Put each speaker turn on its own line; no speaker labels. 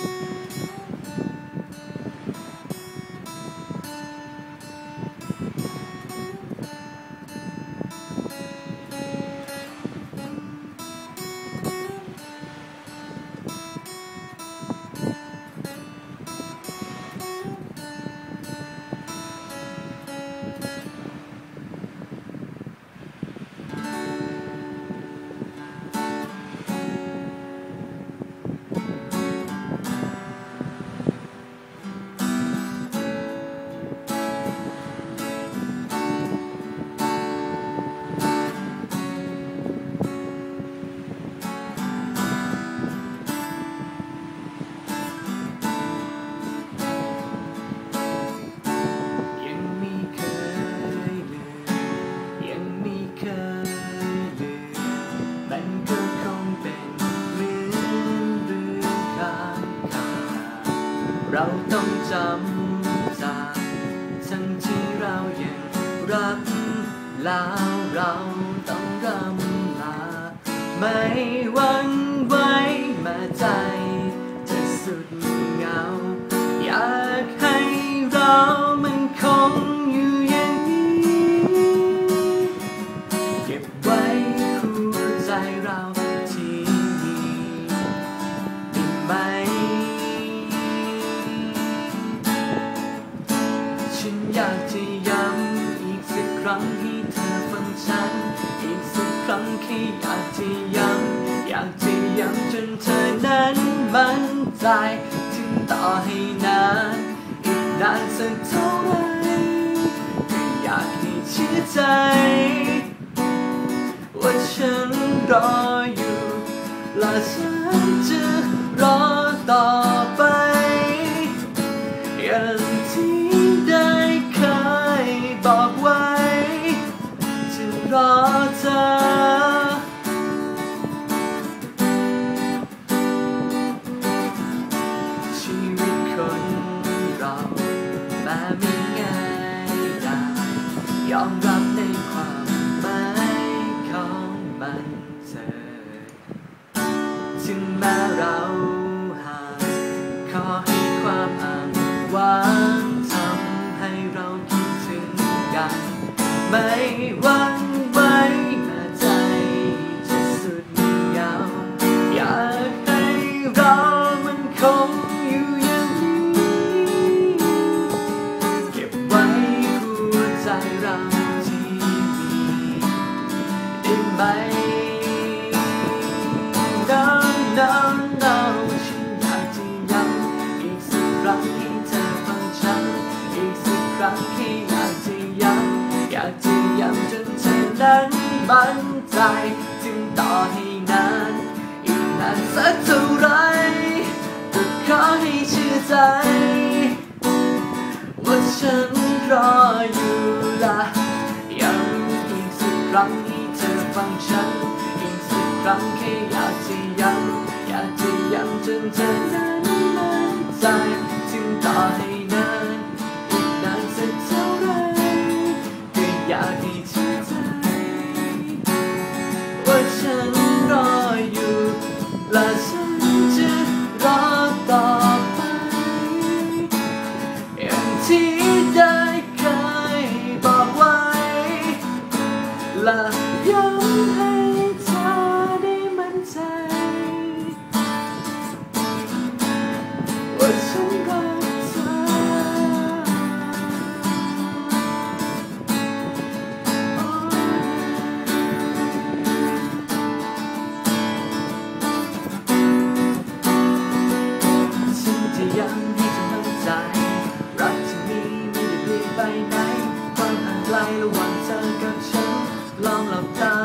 Thank you. เราต้องจำจากทั้งที่เรายังรักแล้วเราต้องรำลาไม่หวั่นไหวแมาจจะ อยากจะย้ำอีกสักครั้งให้เธอฟังฉัน อีกสักครั้งแค่อยากจะย้ำอยากจะย้ำจนเธอนั้นมั่นใจถึงต่อให้นานอีกนานสักเท่าไหรก็อยากให้เชื่อใจ ว่าฉันรออยู่และฉันจะรอต่อไปอย่างที่ อมรับในความหมายของมันเธอถึงแม้เราห่างขอให้ความอ่างวางทำให้เราคิดถึงกันไม่ว่า เราที่มีได้ไหม No no no ฉันอยากจะย้ำอีกสักครั้งให้เธอฟังฉัน อีกสักครั้งแค่อยากจะย้ำอยากจะย้ำจนเธอนั้นมั่นใจถึงต่อให้นานอีกนานสักเท่าไรก็ขอให้เชื่อใจ ว่าฉันรออยู่ รั้งให้เธอฟังฉัน อีกสิบครั้งแค่อยากจะย้ำอยากจะย้ำจนเธอนั้นมั่นใจถึงต่อให้ 라. ลองหลับตา